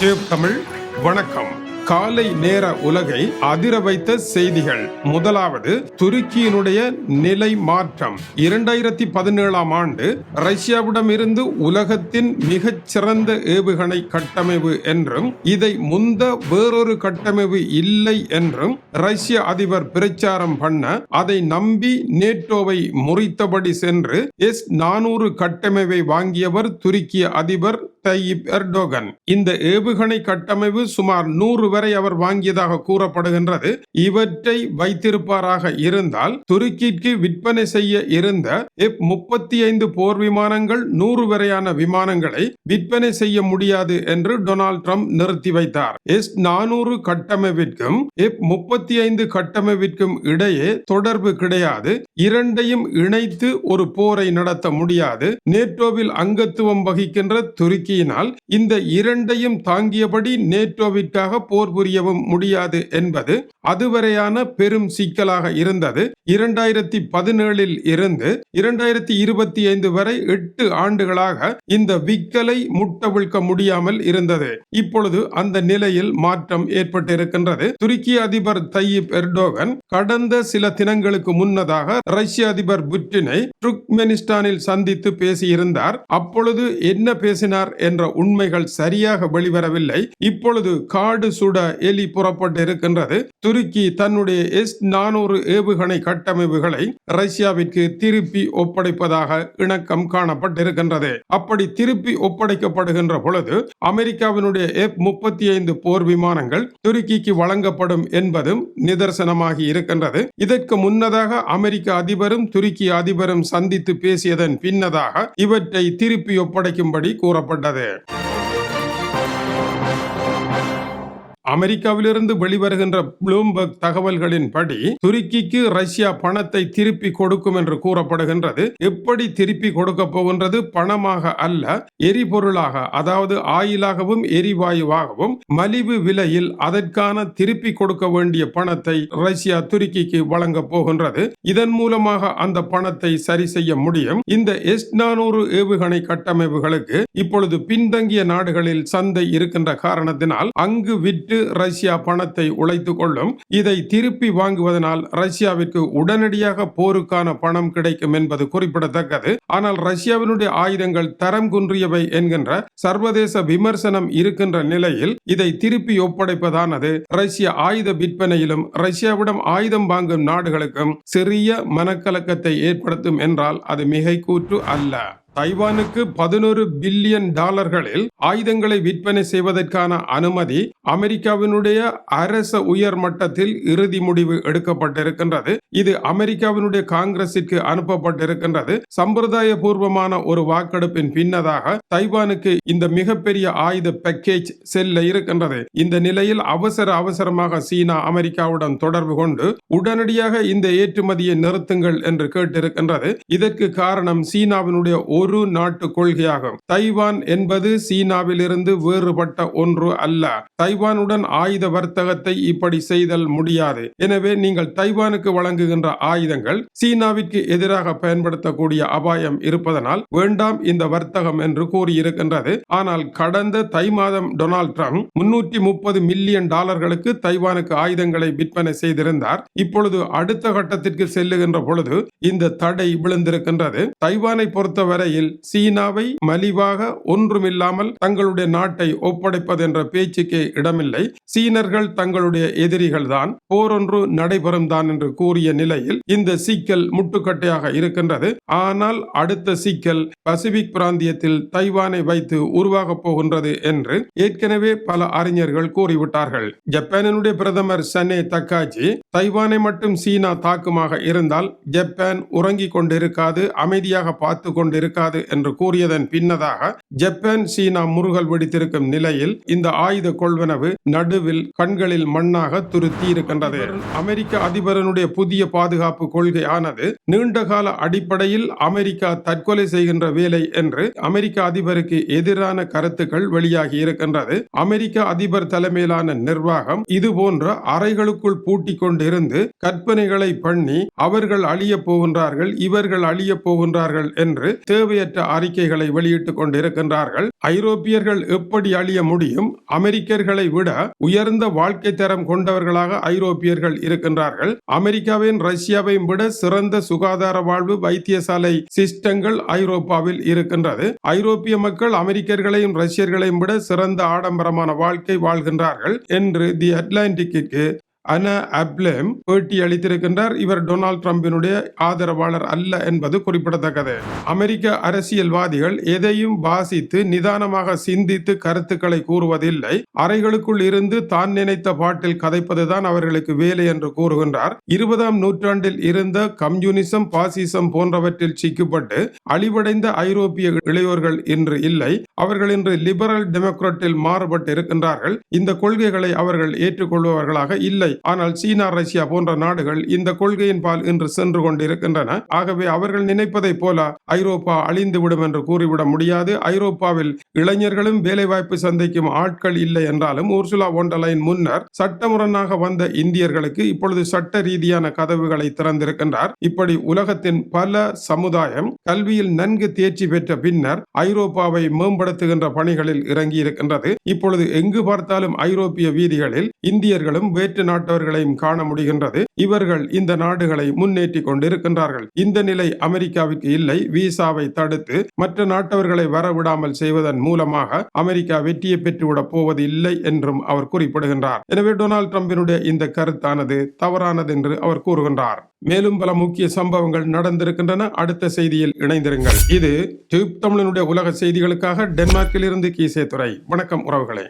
Tube Tamil வணக்கம். காலை நேர உலகை அதிர வைத்த செய்திகள். முதலாவது துருக்கியினுடைய நிலை மாற்றம். இரண்டாயிரத்தி பதினேழாம் ஆண்டு ரஷ்யாவிடம் இருந்து உலகத்தின் மிகச் சிறந்த ஏவுகணை கட்டமைப்பு என்றும் இதை முந்த வேறொரு கட்டமைப்பு இல்லை என்றும் ரஷ்ய அதிபர் பிரச்சாரம் பண்ண அதை நம்பி நேட்டோவை முறித்தபடி சென்று எஸ் நானூறு கட்டமைப்பை வாங்கியவர் துருக்கிய அதிபர் தையிப் எர்டோகன். இந்த ஏவுகணை கட்டமைப்பு சுமார் நூறு வரை அவர் வாங்கியதாக கூறப்படுகின்றது. இவற்றை வைத்திருப்பாராக இருந்தால் துருக்கிக்கு விற்பனை செய்ய இருந்த எப் முப்பத்தி ஐந்து போர் விமானங்கள் நூறு வரையான விமானங்களை விற்பனை செய்ய முடியாது என்று டொனால்ட் ட்ரம்ப் நிறுத்தி வைத்தார். எஸ் நானூறு கட்டமைப்பிற்கும் எப் முப்பத்தி ஐந்து கட்டமைப்பிற்கும் இடையே தொடர்பு கிடையாது. இரண்டையும் இணைத்து ஒரு போரை நடத்த முடியாது. நேட்டோவில் அங்கத்துவம் வகிக்கின்ற துருக்கி துருக்கியினால் இந்த இரண்டையும் தாங்கியபடி நேட்டோவிற்காக போர் புரியவும் முடியாது என்பது அதுவரையான பெரும் சிக்கலாக இருந்தது. இரண்டாயிரத்தி பதினேழில் இருந்து இரண்டாயிரத்தி இருபத்தி ஐந்து வரை எட்டு ஆண்டுகளாக இந்த விக்கலை முட்டவிழ்க்க முடியாமல் இருந்தது. இப்பொழுது அந்த நிலையில் மாற்றம் ஏற்பட்டிருக்கின்றது. துருக்கி அதிபர் தையிப் எர்டோகன் கடந்த சில தினங்களுக்கு முன்னதாக ரஷ்ய அதிபர் புட்டினை துர்க்மெனிஸ்தானில் சந்தித்து பேசியிருந்தார். அப்பொழுது என்ன பேசினார் என்ற உண்மைகள் சரியாக வெளிவரவில்லை. இப்பொழுது காடு சுட எலி புறப்பட்டு இருக்கின்றது துருக்கி தன்னுடைய எஸ் நானூறு ஏவுகணை கட்டமைப்புகளை ரஷ்யாவிற்கு திருப்பி ஒப்படைப்பதாக இணக்கம் காணப்பட்டிருக்கின்றது. அப்படி திருப்பி ஒப்படைக்கப்படுகின்ற பொழுது அமெரிக்காவினுடைய எஃப் முப்பத்தி ஐந்து போர் விமானங்கள் துருக்கிக்கு வழங்கப்படும் என்பதும் நிதர்சனமாகி இருக்கின்றது. இதற்கு முன்னதாக அமெரிக்க அதிபரும் துருக்கி அதிபரும் சந்தித்து பேசியதன் பின்னதாக இவற்றை திருப்பி ஒப்படைக்கும்படி கூறப்பட்டது. கிடையாது அமெரிக்காவிலிருந்து வெளிவருகின்ற ப்ளூம்பர்க் தகவல்களின்படி துருக்கிக்கு ரஷ்யா பணத்தை திருப்பி கொடுக்கும் என்று கூறப்படுகின்றது. எப்படி திருப்பி கொடுக்க போகின்றது? பணமாக அல்ல எரிபொருளாக அதாவது ஆயிலாகவும் எரிவாயுவாகவும் மலிவு விலையில் அதற்கான திருப்பி கொடுக்க வேண்டிய பணத்தை ரஷ்யா துருக்கிக்கு வழங்க போகின்றது. இதன் மூலமாக அந்த பணத்தை சரி செய்ய முடியும். இந்த எஸ் நானூறு ஏவுகணை கட்டமைப்புகளுக்கு இப்பொழுது பின்தங்கிய நாடுகளில் சந்தை இருக்கின்ற காரணத்தினால் அங்கு விற்று விட்டு ரஷ்யா பணத்தை உழைத்து கொள்ளும் இதை திருப்பி வாங்குவதனால் ரஷ்யாவிற்கு உடனடியாக போருக்கான பணம் கிடைக்கும் என்பது குறிப்பிடத்தக்கது. ஆனால் ரஷ்யாவினுடைய ஆயுதங்கள் தரம் குன்றியவை என்கின்ற சர்வதேச விமர்சனம் இருக்கின்ற நிலையில் இதை திருப்பி ஒப்படைப்பதானது. ரஷ்ய ஆயுத விற்பனையிலும் ரஷ்யாவிடம் ஆயுதம் வாங்கும் நாடுகளுக்கும் சிறிய மனக்கலக்கத்தை ஏற்படுத்தும் என்றால் அது மிகை கூற்று அல்ல. தைவானுக்கு பதினொரு பில்லியன் டாலர்களில் ஆயுதங்களை விற்பனை செய்வதற்கான அனுமதி அமெரிக்காவினுடைய அரச உயர் மட்டத்தில் இறுதி முடிவு எடுக்கப்பட்டிருக்கின்றது. இது அமெரிக்காவினுடைய காங்கிரசிற்கு அனுப்பப்பட்டிருக்கின்றது. சம்பிரதாய பூர்வமான ஒரு வாக்கெடுப்பின் பின்னதாக தைவானுக்கு இந்த மிகப்பெரிய ஆயுத பேக்கேஜ் செல்ல இருக்கின்றது. இந்த நிலையில் அவசர அவசரமாக சீனா அமெரிக்காவுடன் தொடர்பு கொண்டு உடனடியாக இந்த ஏற்றுமதியை நிறுத்துங்கள் என்று கேட்டிருக்கின்றது. இதற்கு காரணம் சீனாவினுடைய ஒரு நாட்டு கொள்கையாகும். தைவான் என்பது சீனாவிலிருந்து வேறுபட்ட ஒன்று அல்ல. தைவானுடன் ஆயுத வர்த்தகத்தை இப்படி செய்தல் முடியாது. எனவே நீங்கள் தைவானுக்கு வழங்குகின்ற ஆயுதங்கள் சீனாவிற்கு எதிராக பயன்படுத்தக்கூடிய அபாயம் இருப்பதனால் வேண்டாம் இந்த வர்த்தகம் என்று கூறியிருக்கின்றது. ஆனால் கடந்த தை மாதம் டொனால்ட் ட்ரம்ப் முன்னூற்றி முப்பது மில்லியன் டாலர்களுக்கு தைவானுக்கு ஆயுதங்களை விற்பனை செய்திருந்தார். இப்பொழுது அடுத்த கட்டத்திற்கு செல்லுகின்ற பொழுது இந்த தடை விழுந்திருக்கின்றது. தைவானை பொறுத்தவரை நிலையில் சீனாவை மலிவாக ஒன்றுமில்லாமல் தங்களுடைய நாட்டை ஒப்படைப்பது என்ற பேச்சுக்கே இடமில்லை. சீனர்கள் தங்களுடைய எதிரிகள் தான் போரொன்று நடைபெறும் தான் என்று கூறிய நிலையில் இந்த சிக்கல் முட்டுக்கட்டையாக இருக்கின்றது. ஆனால் அடுத்த சிக்கல் பசிபிக் பிராந்தியத்தில் தைவானை வைத்து உருவாக போகின்றது என்று ஏற்கனவே பல அறிஞர்கள் கூறிவிட்டார்கள். ஜப்பானினுடைய பிரதமர் சனே தக்காஜி தைவானை மட்டும் சீனா தாக்குமாக இருந்தால் ஜப்பான் உறங்கிக் கொண்டிருக்காது அமைதியாக பார்த்து கொண்டிருக்காது முடியாது என்று கூறியதன் பின்னதாக ஜப்பான் சீனா முருகல் வெடித்திருக்கும் நிலையில் இந்த ஆயுத கொள்வனவு நடுவில் கண்களில் மண்ணாக துருத்தி இருக்கின்றது அமெரிக்க அதிபரனுடைய புதிய பாதுகாப்பு கொள்கையானது நீண்டகால அடிப்படையில் அமெரிக்கா தற்கொலை செய்கின்ற வேலை என்று அமெரிக்க அதிபருக்கு எதிரான கருத்துக்கள் வெளியாகி இருக்கின்றது. அமெரிக்க அதிபர் தலைமையிலான நிர்வாகம் இது போன்ற அறைகளுக்குள் பூட்டி கொண்டிருந்து கற்பனைகளை பண்ணி அவர்கள் அழிய போகின்றார்கள் இவர்கள் அழிய போகின்றார்கள் என்று தேவை தேவையற்ற அறிக்கைகளை வெளியிட்டுக் கொண்டிருக்கின்றார்கள். ஐரோப்பியர்கள் எப்படி அழிய முடியும்? அமெரிக்கர்களை விட உயர்ந்த வாழ்க்கை தரம் கொண்டவர்களாக ஐரோப்பியர்கள் இருக்கின்றார்கள். அமெரிக்காவின் ரஷ்யாவையும் விட சிறந்த சுகாதார வாழ்வு வைத்தியசாலை சிஸ்டங்கள் ஐரோப்பாவில் இருக்கின்றது. ஐரோப்பிய மக்கள் அமெரிக்கர்களையும் ரஷ்யர்களையும் விட சிறந்த ஆடம்பரமான வாழ்க்கை வாழ்கின்றார்கள். என்று தி அட்லாண்டிக்கு அன அப்லேம் பேட்டி அளித்திருக்கின்றார் இவர் டொனால்ட் ட்ரம்பினுடைய ஆதரவாளர் அல்ல என்பது குறிப்பிடத்தக்கது. அமெரிக்க அரசியல்வாதிகள் எதையும் வாசித்து நிதானமாக சிந்தித்து கருத்துக்களை கூறுவதில்லை. அறைகளுக்குள் இருந்து தான் நினைத்த பாட்டில் கதைப்பதுதான் அவர்களுக்கு வேலை என்று கூறுகின்றார். இருபதாம் நூற்றாண்டில் இருந்த கம்யூனிசம் பாசிசம் போன்றவற்றில் சிக்கப்பட்டு அழிவடைந்த ஐரோப்பிய இளையோர்கள் இன்று இல்லை. அவர்கள் இன்று லிபரல் டெமோக்ராட்டில் மாறுபட்டு இருக்கின்றார்கள் இந்த கொள்கைகளை அவர்கள் ஏற்றுக்கொள்பவர்களாக இல்லை. ஆனால் சீனா ரஷ்யா போன்ற நாடுகள் இந்த கொள்கையின் பால் இன்று சென்று கொண்டிருக்கின்றன. ஆகவே அவர்கள் நினைப்பதைப் போல ஐரோப்பா அழிந்துவிடும் என்று கூறிவிட முடியாது. ஐரோப்பாவில் இளைஞர்களும் வேலைவாய்ப்பு சந்தைக்கும் ஆட்கள் இல்லை என்றாலும் ஊர்சுலா ஒண்டலைன் முன்னர் சட்டமுரணாக வந்த இந்தியர்களுக்கு இப்பொழுது சட்ட ரீதியான கதவுகளை திறந்திருக்கின்றார். இப்படி உலகத்தின் பல சமுதாயம் கல்வியில் நன்கு தேர்ச்சி பெற்ற பின்னர் ஐரோப்பாவை மேம்படுத்துகின்ற பணிகளில் இறங்கியிருக்கின்றது. இப்பொழுது எங்கு பார்த்தாலும் ஐரோப்பிய வீதிகளில் இந்தியர்களும் வேற்று நாட்டு நாட்டவர்களையும் காண முடிகின்றது. இவர்கள் இந்த நாடுகளை முன்னேற்றி கொண்டிருக்கின்றார்கள். இந்த நிலை அமெரிக்காவிற்கு இல்லை. விசாவை தடுத்து மற்ற நாட்டவர்களை வரவிடாமல் செய்வதன் மூலமாக அமெரிக்கா வெற்றியை பெற்றுவிடப் போவது இல்லை என்றும் அவர் குறிப்பிடுகின்றார். எனவே டொனால்ட் ட்ரம்பினுடைய இந்த கருத்தானது தவறானது என்று அவர் கூறுகின்றார். மேலும் பல முக்கிய சம்பவங்கள் நடந்திருக்கின்றன. அடுத்த செய்தியில் இணைந்திருங்கள். இது டியூப் தமிழனுடைய உலக செய்திகளுக்காக டென்மார்க்கில் இருந்து கீசே துறை. வணக்கம் உறவுகளே.